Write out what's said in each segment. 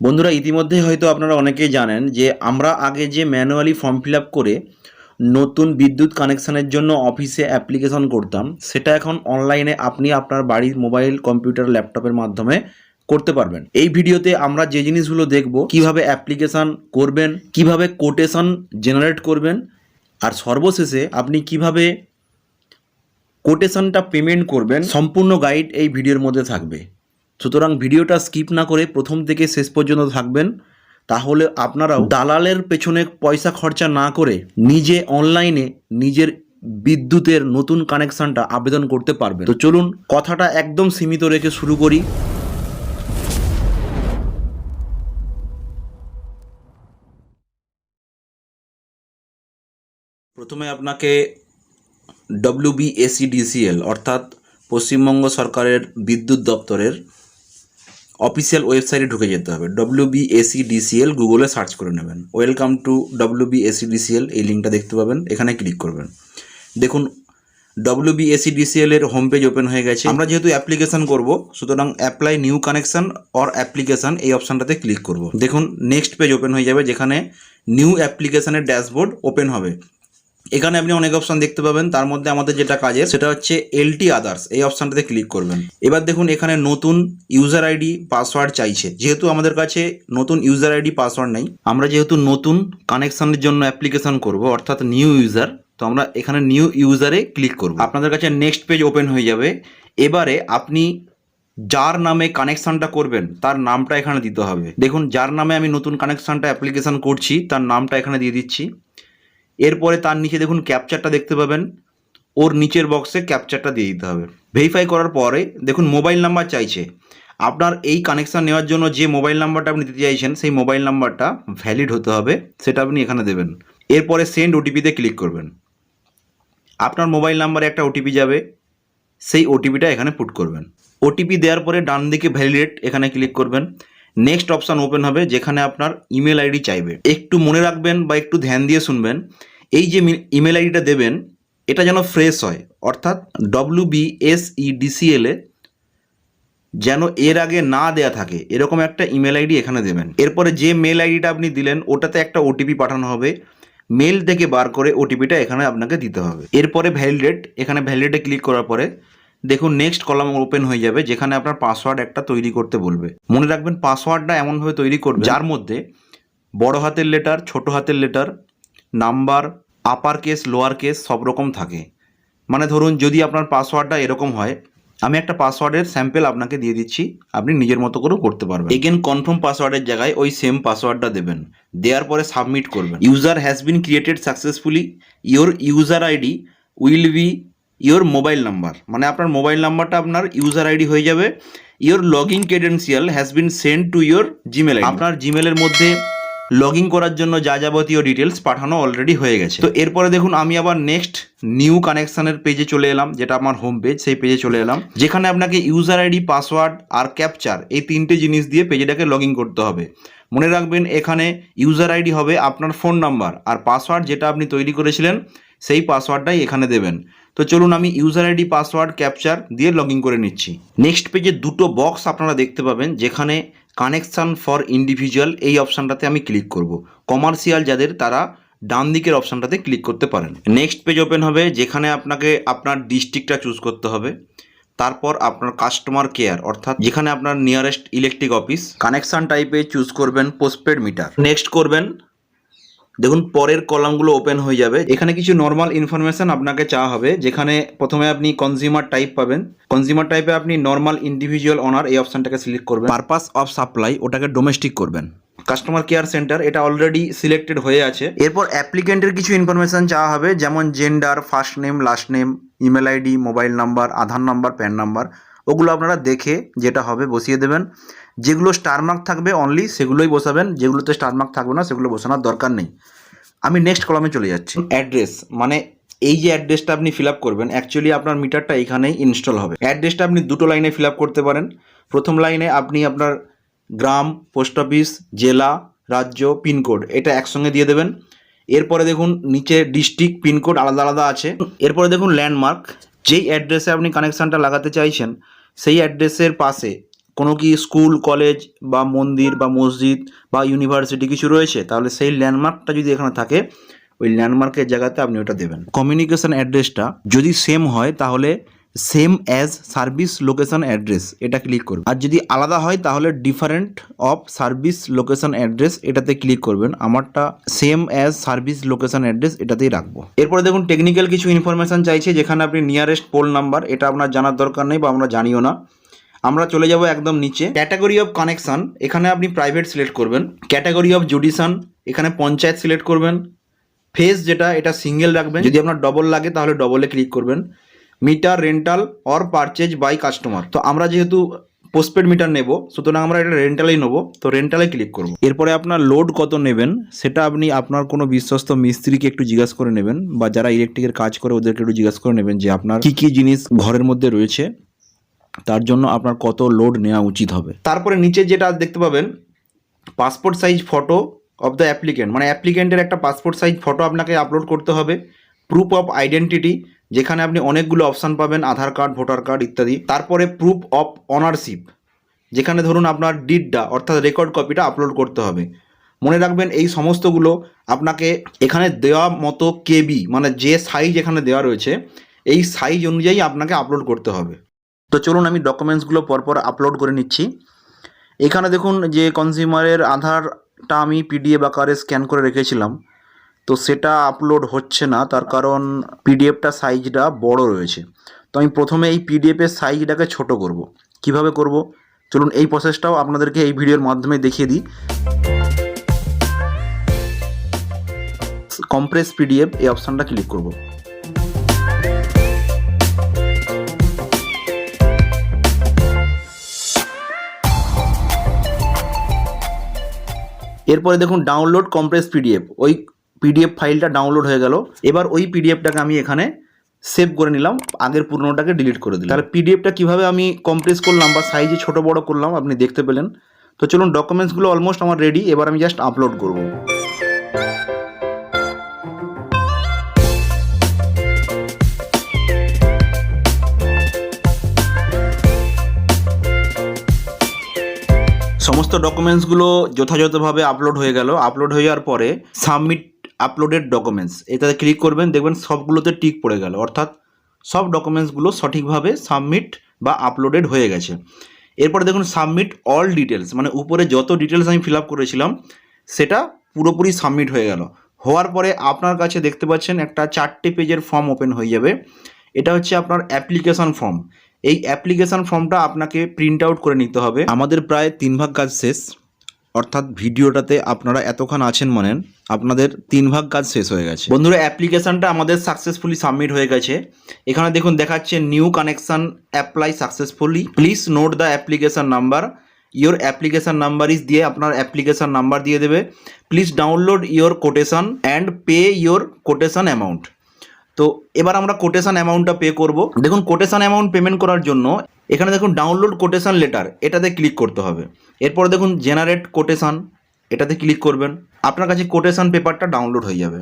বন্ধুরা ইতিমধ্যে হয়তো আপনারা অনেকেই জানেন যে আমরা আগে যে ম্যানুয়ালি ফর্ম ফিল করে নতুন বিদ্যুৎ কানেকশনের জন্য অফিসে অ্যাপ্লিকেশন করতাম, সেটা এখন অনলাইনে আপনি আপনার বাড়ির মোবাইল, কম্পিউটার, ল্যাপটপের মাধ্যমে করতে পারবেন। এই ভিডিওতে আমরা যে জিনিসগুলো দেখব, কীভাবে অ্যাপ্লিকেশন করবেন, কীভাবে কোটেশন জেনারেট করবেন, আর সর্বশেষে আপনি কীভাবে কোটেশনটা পেমেন্ট করবেন, সম্পূর্ণ গাইড এই ভিডিওর মধ্যে থাকবে। সুতরাং ভিডিওটা স্কিপ না করে প্রথম থেকে শেষ পর্যন্ত থাকবেন। তাহলে আপনারাও দালালের পেছনে পয়সা খরচা না করে নিজে অনলাইনে নিজের বিদ্যুতের নতুন কানেকশানটা আবেদন করতে পারবেন। তো চলুন, কথাটা একদম সীমিত রেখে শুরু করি। প্রথমে আপনাকে ডব্লিউবিএসিডিসিএল অর্থাৎ পশ্চিমবঙ্গ সরকারের বিদ্যুৎ দপ্তরের অফিসিয়াল ওয়েবসাইটে ঢুকে যেতে হবে। ডব্লিউ ডব্লিউবিএসিডিসিএল গুগলে সার্চ করে নেবেন। ওয়েলকাম টু ডব্লিউবিএসিডিসিএল এই লিঙ্কটা দেখতে পাবেন। এখানে ক্লিক করবেন। দেখুন ডব্লিউ ডব্লিউবিএসিডিসিএল এর হোম পেজ ওপেন হয়ে গেছে। আমরা যেহেতু অ্যাপ্লিকেশন করব, সুতরাং apply new connection or application এই অপশানটাতে ক্লিক করব। দেখুন নেক্সট পেজ ওপেন হয়ে যাবে, যেখানে নিউ অ্যাপ্লিকেশনের ড্যাশবোর্ড ওপেন হবে। এখানে আপনি অনেক অপশন দেখতে পাবেন। তার মধ্যে আমাদের যেটা কাজের, সেটা হচ্ছে এলটি আদার্স এই অপশনটাতে ক্লিক করবেন। এবার দেখুন, এখানে নতুন ইউজার আইডি পাসওয়ার্ড চাইছে। যেহেতু আমাদের কাছে নতুন ইউজার আইডি পাসওয়ার্ড নেই, আমরা যেহেতু নতুন কানেকশনের জন্য অ্যাপ্লিকেশন করব, অর্থাৎ নিউ ইউজার তো আমরা এখানে নিউ ইউজারে ক্লিক করব। আপনাদের কাছে নেক্সট পেজ ওপেন হয়ে যাবে। এবারে আপনি যার নামে কানেকশনটা করবেন, তার নামটা এখানে দিতে হবে। দেখুন, যার নামে আমি নতুন কানেকশনটা অ্যাপ্লিকেশন করছি, তার নামটা এখানে দিয়ে দিচ্ছি। এরপরে তার নিচে দেখুন ক্যাপচারটা দেখতে পাবেন। ওর নিচের বক্সে ক্যাপচারটা দিয়ে দিতে হবে। ভেরিফাই করার পরে দেখুন মোবাইল নাম্বার চাইছে। আপনার এই কানেকশান নেওয়ার জন্য যে মোবাইল নাম্বারটা আপনি দিতে চাইছেন, সেই মোবাইল নাম্বারটা ভ্যালিড হতে হবে। সেটা আপনি এখানে দেবেন। এরপরে সেন্ড ওটিপিতে ক্লিক করবেন। আপনার মোবাইল নাম্বারে একটা ওটিপি যাবে। সেই ওটিপিটা এখানে পুট করবেন। ওটিপি দেওয়ার পরে ডান দিকে ভ্যালিডেট এখানে ক্লিক করবেন। নেক্সট অপশান ওপেন হবে, যেখানে আপনার ইমেল আইডি চাইবে। একটু মনে রাখবেন বা একটু ধ্যান দিয়ে শুনবেন। এই যে ইমেল আইডিটা দেবেন, এটা যেন ফ্রেশ হয়। অর্থাৎ ডব্লিউ বি এস ই যেন এর আগে না দেয়া থাকে, এরকম একটা ইমেল আইডি এখানে দেবেন। এরপরে যে মেল আইডিটা আপনি দিলেন, ওটাতে একটা ওটিপি পাঠানো হবে। মেল থেকে বার করে ওটিপিটা এখানে আপনাকে দিতে হবে। এরপরে ভ্যালিডেট এখানে ভ্যালিডেটে ক্লিক করার পরে দেখুন নেক্সট কলাম ওপেন হয়ে যাবে, যেখানে আপনার পাসওয়ার্ড একটা তৈরি করতে বলবে। মনে রাখবেন পাসওয়ার্ডটা এমনভাবে তৈরি করবে, যার মধ্যে বড় হাতের লেটার ছোট হাতের letter number upper case lower case সব রকম থাকে। মানে ধরুন যদি আপনার পাসওয়ার্ডটা এরকম হয় আমি একটা পাসওয়ার্ডের স্যাম্পেল আপনাকে দিয়ে দিচ্ছি আপনি নিজের মতো করেও করতে পারবেন। এগেন কনফার্ম পাসওয়ার্ডের জায়গায় ওই সেম পাসওয়ার্ডটা দেবেন। দেওয়ার পরে সাবমিট করবেন। User has been created successfully your user ID will be your mobile number মানে আপনার মোবাইল নাম্বারটা আপনার ইউজার আইডি হয়ে যাবে। Your log in credential has been send to your Gmail আপনার জিমেলের মধ্যে লগ ইন করার জন্য যা যাবতীয় ডিটেলস পাঠানো অলরেডি হয়ে গেছে। তো এরপরে দেখুন, আমি আবার নেক্সট নিউ কানেকশনের পেজে চলে এলাম, যেটা আমার হোম পেজ সেই পেজে চলে এলাম, যেখানে আপনাকে ইউজার আইডি পাসওয়ার্ড আর ক্যাপচার এই তিনটে জিনিস দিয়ে পেজটাকে লগ ইন করতে হবে। মনে রাখবেন, এখানে ইউজার আইডি হবে আপনার ফোন নাম্বার আর পাসওয়ার্ড যেটা আপনি তৈরি করেছিলেন, সেই পাসওয়ার্ডটাই এখানে দেবেন। তো চলুন, আমি ইউজার আইডি পাসওয়ার্ড ক্যাপচার দিয়ে লগ করে নিচ্ছি। নেক্সট পেজে দুটো বক্স আপনারা দেখতে পাবেন, যেখানে কানেকশান ফর ইন্ডিভিজুয়াল এই অপশানটাতে আমি ক্লিক করব। কমার্শিয়াল যাদের, তারা ডান দিকের অপশানটাতে ক্লিক করতে পারেন। নেক্সট পেজ ওপেন হবে, যেখানে আপনাকে আপনার ডিস্ট্রিক্টটা চুজ করতে হবে। তারপর আপনার কাস্টমার কেয়ার, অর্থাৎ যেখানে আপনার নিয়ারেস্ট ইলেকট্রিক অফিস। কানেকশান টাইপে চুজ করবেন পোস্টপেড মিটার। নেক্সট করবেন দেখুন পরের কলামগুলো ওপেন হয়ে যাবে। এখানে কিছু নর্মাল ইনফরমেশন আপনাকে চাওয়া হবে যেখানে প্রথমে আপনি কনজিউমার টাইপ পাবেন। কনজিউমার টাইপে আপনি নর্মাল ইন্ডিভিজুয়াল অনার এই অপশনটাকে সিলেক্ট করবেন। পারপাস অফ সাপ্লাই ওটাকে ডোমেস্টিক করবেন। কাস্টমার কেয়ার সেন্টার এটা অলরেডি সিলেক্টেড হয়ে আছে। এরপর অ্যাপ্লিকেন্টের কিছু ইনফরমেশন চাওয়া হবে যেমন gender first name last name email ID mobile number Aadhaar number PAN number ওগুলো আপনারা দেখে যেটা হবে বসিয়ে দেবেন। যেগুলো স্টার মার্ক থাকবে অনলি সেগুলোই বসাবেন। যেগুলোতে স্টার মার্ক থাকবে না, সেগুলো বসানোর দরকার নেই। আমি নেক্সট কলামে চলে যাচ্ছি। অ্যাড্রেস মানে এই যে অ্যাড্রেসটা আপনি ফিল আপ করবেন অ্যাকচুয়ালি আপনার মিটারটা এখানেই ইনস্টল হবে। অ্যাড্রেসটা আপনি দুটো লাইনে ফিল আপ করতে পারেন। প্রথম লাইনে আপনি আপনার গ্রাম পোস্ট অফিস জেলা, রাজ্য পিনকোড এটা একসঙ্গে দিয়ে দেবেন। এরপরে দেখুন, নিচে ডিস্ট্রিক্ট পিনকোড আলাদা আলাদা আছে। এরপরে দেখুন ল্যান্ডমার্ক যেই অ্যাড্রেসে আপনি কানেকশানটা লাগাতে চাইছেন, সেই অ্যাড্রেসের পাশে কোনো কি স্কুল, কলেজ বা মন্দির বা মসজিদ বা ইউনিভার্সিটি কিছু রয়েছে? তাহলে সেই ল্যান্ডমার্কটা যদি এখানে থাকে, ওই ল্যান্ডমার্কের জায়গাতে আপনি ওটা দেবেন। কমিউনিকেশন অ্যাড্রেসটা যদি সেম হয়, তাহলে same as service location address, এটা ক্লিক করবেন। আর যদি আলাদা হয়, তাহলে different of service location address, এটাতে ক্লিক করবেন। আমারটা same as service location address, এটাতেই রাখব। এরপরে দেখুন, টেকনিক্যাল কিছু ইনফরমেশন চাইছে, যেখানে আপনি নিয়ারেস্ট পোল নাম্বার, এটা আপনার জানার দরকার নেই বা আমরা জানিও না। আমরা চলে যাব একদম নিচে। ক্যাটাগরি অফ কানেকশন এখানে আপনি প্রাইভেট সিলেক্ট করবেন। ক্যাটাগরি অফ জুডিশন এখানে পঞ্চায়েত সিলেক্ট করবেন। ফেস যেটা, এটা সিঙ্গেল রাখবেন। যদি আপনার ডবল লাগে, তাহলে ডবলে ক্লিক করবেন। Meter rental or purchase by customer তো আমরা যেহেতু পোস্টপেড মিটার নেব, সুতরাং আমরা এটা রেন্টালেই নেব। তো রেন্টালে ক্লিক করব। এরপরে আপনার লোড কত নেবেন, সেটা আপনি আপনার কোনো বিশ্বস্ত মিস্ত্রিকে একটু জিজ্ঞাসা করে নেবেন, বা যারা ইলেকট্রিকের কাজ করে, ওদেরকে একটু জিজ্ঞাসা করে নেবেন যে আপনার কি কি জিনিস ঘরের মধ্যে রয়েছে। তার জন্য আপনার কত লোড নেওয়া উচিত হবে। তারপরে নিচে যেটা দেখতে পাবেন passport size photo of the applicant মানে অ্যাপ্লিকেন্টের একটা পাসপোর্ট সাইজ ফটো আপনাকে আপলোড করতে হবে প্রুফ অফ আইডেন্টিটি যেখানে আপনি অনেকগুলো অপশান পাবেন, আধার কার্ড ভোটার কার্ড ইত্যাদি। তারপরে প্রুফ অফ অনারশিপ যেখানে ধরুন আপনার ডিডটা অর্থাৎ রেকর্ড কপিটা আপলোড করতে হবে। মনে রাখবেন, এই সমস্তগুলো আপনাকে এখানে দেওয়া মতো কেবি মানে যে সাইজ এখানে দেওয়া রয়েছে, এই সাইজ অনুযায়ী আপনাকে আপলোড করতে হবে। তো চলুন আমি ডকুমেন্টসগুলো পরপর আপলোড করে নিচ্ছি। এখানে দেখুন যে কনজিউমারের আধারটা আমি পিডিএফ আকারে স্ক্যান করে রেখেছিলাম। তো সেটা আপলোড হচ্ছে না, তার কারণ পিডিএফটা সাইজটা বড় রয়েছে। তো আমি প্রথমে এই পিডিএফের সাইজটাকে ছোট করব। কীভাবে করব? চলুন এই প্রসেসটাও আপনাদেরকে এই ভিডিওর মাধ্যমে দেখিয়ে দিই। কম্প্রেস পিডিএফ এই অপশানটা ক্লিক করব। এরপরে দেখুন ডাউনলোড কম্প্রেস পিডিএফ ওই পিডিএফ ফাইলটা ডাউনলোড হয়ে গেল। এবার ওই পিডিএফটাকে আমি এখানে সেভ করে নিলাম। আগের পুরনোটাকে ডিলিট করে দিলাম। তাহলে পিডিএফটা কীভাবে আমি কম্প্রেস করলাম বা সাইজে ছোট বড় করলাম, আপনি দেখতে পেলেন। তো চলুন ডকুমেন্টসগুলো অলমোস্ট আমার রেডি এবার আমি জাস্ট আপলোড করব। ডকুমেন্টসগুলো যথাযথভাবে আপলোড হয়ে গেল। আপলোড হয়ে যাওয়ার পরে সাবমিট আপলোডেড ডকুমেন্টস এটাতে ক্লিক করবেন, দেখবেন সবগুলোতে টিক পড়ে গেল। অর্থাৎ সব ডকুমেন্টসগুলো সঠিকভাবে সাবমিট বা আপলোডেড হয়ে গেছে। এরপরে দেখুন সাবমিট অল ডিটেলস মানে উপরে যত ডিটেলস আমি ফিল করেছিলাম, সেটা পুরোপুরি সাবমিট হয়ে গেল। হওয়ার পরে আপনার কাছে দেখতে পাচ্ছেন একটা চারটে পেজের ফর্ম ওপেন হয়ে যাবে। এটা হচ্ছে আপনার অ্যাপ্লিকেশন ফর্ম এই অ্যাপ্লিকেশান ফর্মটা আপনাকে প্রিন্ট আউট করে নিতে হবে। আমাদের প্রায় তিন ভাগ কাজ শেষ। অর্থাৎ ভিডিওটাতে আপনারা এতক্ষণ আছেন মানেন আপনাদের তিন ভাগ কাজ শেষ হয়ে গেছে। বন্ধুরা, অ্যাপ্লিকেশানটা আমাদের সাকসেসফুলি সাবমিট হয়ে গেছে। এখানে দেখুন, দেখাচ্ছে new connection apply successfully please note the application number your application number is দিয়ে আপনার অ্যাপ্লিকেশান নাম্বার দিয়ে দেবে। Please download your quotation and pay your quotation amount তো এবার আমরা কোটেশন অ্যামাউন্টটা পে করব। দেখুন কোটেশন অ্যামাউন্ট পেমেন্ট করার জন্য এখানে দেখুন ডাউনলোড কোটেশন লেটার এটাতে ক্লিক করতে হবে। এরপরে দেখুন জেনারেট কোটেশন এটাতে ক্লিক করবেন। আপনার কাছে কোটেশন পেপারটা ডাউনলোড হয়ে যাবে।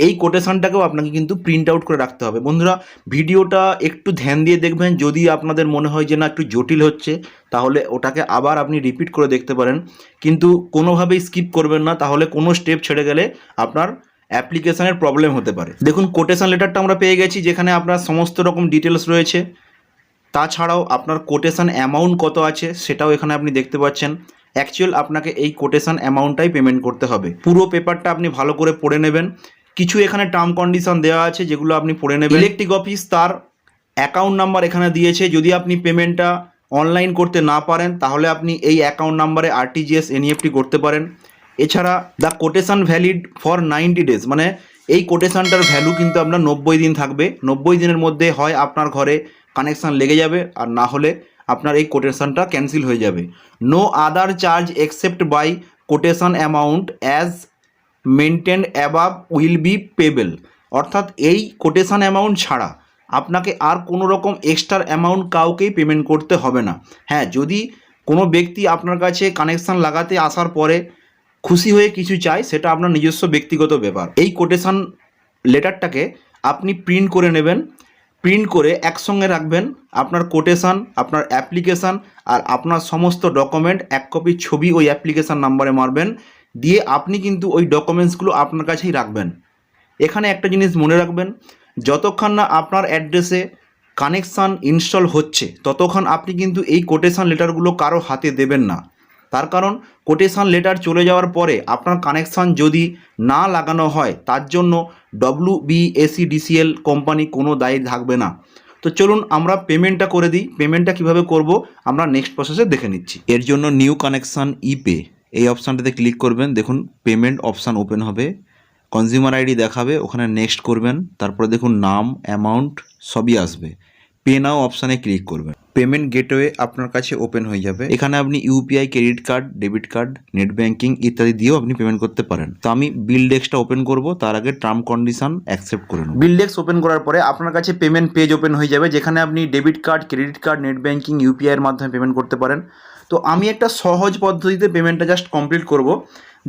এই কোটেশনটাকেও আপনাকে কিন্তু প্রিন্ট আউট করে রাখতে হবে। বন্ধুরা, ভিডিওটা একটু ধ্যান দিয়ে দেখবেন। যদি আপনাদের মনে হয় যে না, একটু জটিল হচ্ছে, তাহলে ওটাকে আবার আপনি রিপিট করে দেখতে পারেন। কিন্তু কোনোভাবেই স্কিপ করবেন না। তাহলে কোনো স্টেপ ছেড়ে গেলে আপনার অ্যাপ্লিকেশনের প্রবলেম হতে পারে। দেখুন কোটেশন লেটারটা আমরা পেয়ে গেছি যেখানে আপনার সমস্ত রকম ডিটেলস রয়েছে। তাছাড়াও আপনার কোটেশন অ্যামাউন্ট কত আছে সেটাও এখানে আপনি দেখতে পাচ্ছেন। অ্যাকচুয়াল আপনাকে এই কোটেশন অ্যামাউন্টটাই পেমেন্ট করতে হবে। পুরো পেপারটা আপনি ভালো করে পড়ে নেবেন। কিছু এখানে টার্ম কন্ডিশন দেওয়া আছে যেগুলো আপনি পড়ে নেবেন। ইলেকট্রিক অফিস তার অ্যাকাউন্ট নাম্বার এখানে দিয়েছে। যদি আপনি পেমেন্টটা অনলাইন করতে না পারেন, তাহলে আপনি এই অ্যাকাউন্ট নাম্বারে আরটিজিএস এনইএফটি করতে পারেন। এছাড়া the quotation valid for ninety days মানে এই কোটেশনটার ভ্যালু কিন্তু আপনার নব্বই দিন থাকবে। নব্বই দিনের মধ্যে হয় আপনার ঘরে কানেকশান লেগে যাবে, আর না হলে আপনার এই কোটেশনটা ক্যান্সেল হয়ে যাবে। No other charge except by quotation amount as mention above will be payable অর্থাৎ এই কোটেশন অ্যামাউন্ট ছাড়া আপনাকে আর কোনো রকম এক্সট্রা অ্যামাউন্ট কাউকেই পেমেন্ট করতে হবে না। হ্যাঁ যদি কোনো ব্যক্তি আপনার কাছে কানেকশান লাগাতে আসার পরে খুশি হয়ে কিছু চায় সেটা আপনার নিজস্ব ব্যক্তিগত ব্যাপার। এই কোটেশান লেটারটাকে আপনি প্রিন্ট করে নেবেন। প্রিন্ট করে একসঙ্গে রাখবেন। আপনার কোটেশান আপনার অ্যাপ্লিকেশান আর আপনার সমস্ত ডকুমেন্ট এক কপি ছবি ওই অ্যাপ্লিকেশান নাম্বারে মারবেন। দিয়ে আপনি কিন্তু ওই ডকুমেন্টসগুলো আপনার কাছেই রাখবেন। এখানে একটা জিনিস মনে রাখবেন, যতক্ষণ না আপনার অ্যাড্রেসে কানেকশান ইনস্টল হচ্ছে, ততক্ষণ আপনি কিন্তু এই কোটেশান লেটারগুলো কারও হাতে দেবেন না। তার কারণ কোটেশান লেটার চলে যাওয়ার পরে আপনার কানেকশান যদি না লাগানো হয়, তার জন্য ডব্লু বিএসিডিসিএল কোম্পানি কোনো দায়ী থাকবে না। তো চলুন আমরা পেমেন্টটা করে দিই। পেমেন্টটা কীভাবে করব, আমরা নেক্সট প্রসেসে দেখে নিচ্ছি। এর জন্য নিউ কানেকশান ইপে এই অপশানটাতে ক্লিক করবেন। দেখুন পেমেন্ট অপশান ওপেন হবে। কনজিউমার আইডি দেখাবে, ওখানে নেক্সট করবেন। তারপরে দেখুন, নাম অ্যামাউন্ট সবই আসবে। পে নাও অপশানে ক্লিক করবেন। পেমেন্ট গেটওয়ে আপনার কাছে ওপেন হয়ে যাবে। এখানে আপনি UPI credit card debit card net banking ইত্যাদি দিয়েও আপনি পেমেন্ট করতে পারেন। তো আমি বিল ডেস্কটা ওপেন করব, তার আগে টার্ম কন্ডিশন অ্যাকসেপ্ট করে নেব। বিল ডেস্ক ওপেন করার পরে আপনার কাছে পেমেন্ট পেজ ওপেন হয়ে যাবে, যেখানে আপনি debit card credit card net banking এর মাধ্যমে পেমেন্ট করতে পারেন। তো আমি একটা সহজ পদ্ধতিতে পেমেন্টটা জাস্ট কমপ্লিট করব।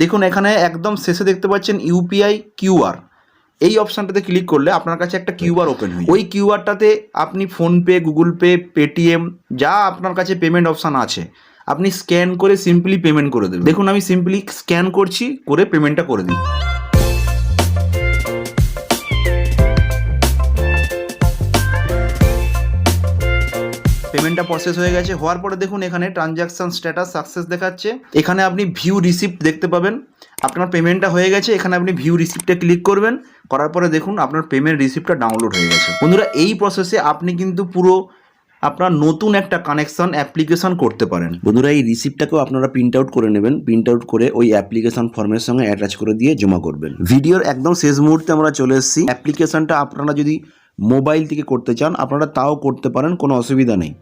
দেখুন, এখানে একদম শেষে দেখতে পাচ্ছেন ইউপিআই কিউআর এই অপশানটাতে ক্লিক করলে আপনার কাছে একটা কিউআর ওপেন হয় ওই কিউআরটাতে আপনি ফোনপে গুগল পে পেটিএম যা আপনার কাছে পেমেন্ট অপশান আছে আপনি স্ক্যান করে সিম্পলি পেমেন্ট করে দেবেন। দেখুন আমি সিম্পলি স্ক্যান করছি করে পেমেন্টটা করে দিই। পেমেন্টটা প্রসেস হয়ে গেছে। হওয়ার পরে দেখুন এখানে ট্রানজ্যাকশন স্ট্যাটাস সাকসেস দেখাচ্ছে। এখানে আপনি ভিউ রিসিপ্ট দেখতে পাবেন। আপনার পেমেন্টটা হয়ে গেছে এখানে আপনি ভিউ রিসিপ্টে ক্লিক করবেন। করার পরে দেখুন আপনার পেমেন্ট রিসিপ্টটা ডাউনলোড হয়ে গেছে। বন্ধুরা এই প্রসেসে আপনি কিন্তু পুরো আপনার নতুন একটা কানেকশন অ্যাপ্লিকেশন করতে পারেন। বন্ধুরা এই রিসিপ্টটাকেও আপনারা প্রিন্ট আউট করে নেবেন। প্রিন্ট আউট করে ওই অ্যাপ্লিকেশন ফর্মের সঙ্গে অ্যাটাচ করে দিয়ে জমা করবেন। ভিডিওর একদম শেষ মুহূর্তে আমরা চলে এসেছি। অ্যাপ্লিকেশনটা আপনারা যদি মোবাইল থেকে করতে চান, আপনারা তাও করতে পারেন, কোনো অসুবিধা নেই।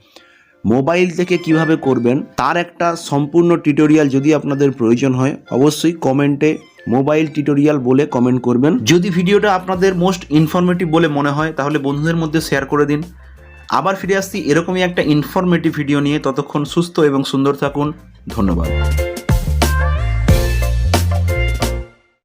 মোবাইল থেকে কীভাবে করবেন, তার একটা সম্পূর্ণ টিউটোরিয়াল যদি আপনাদের প্রয়োজন হয়, অবশ্যই কমেন্টে মোবাইল টিউটোরিয়াল বলে কমেন্ট করবেন। যদি ভিডিওটা আপনাদের মোস্ট ইনফরমেটিভ বলে মনে হয়, তাহলে বন্ধুদের মধ্যে শেয়ার করে দিন। আবার ফিরে আসছি এরকমই একটা ইনফরমেটিভ ভিডিও নিয়ে। ততক্ষণ সুস্থ এবং সুন্দর থাকুন। ধন্যবাদ।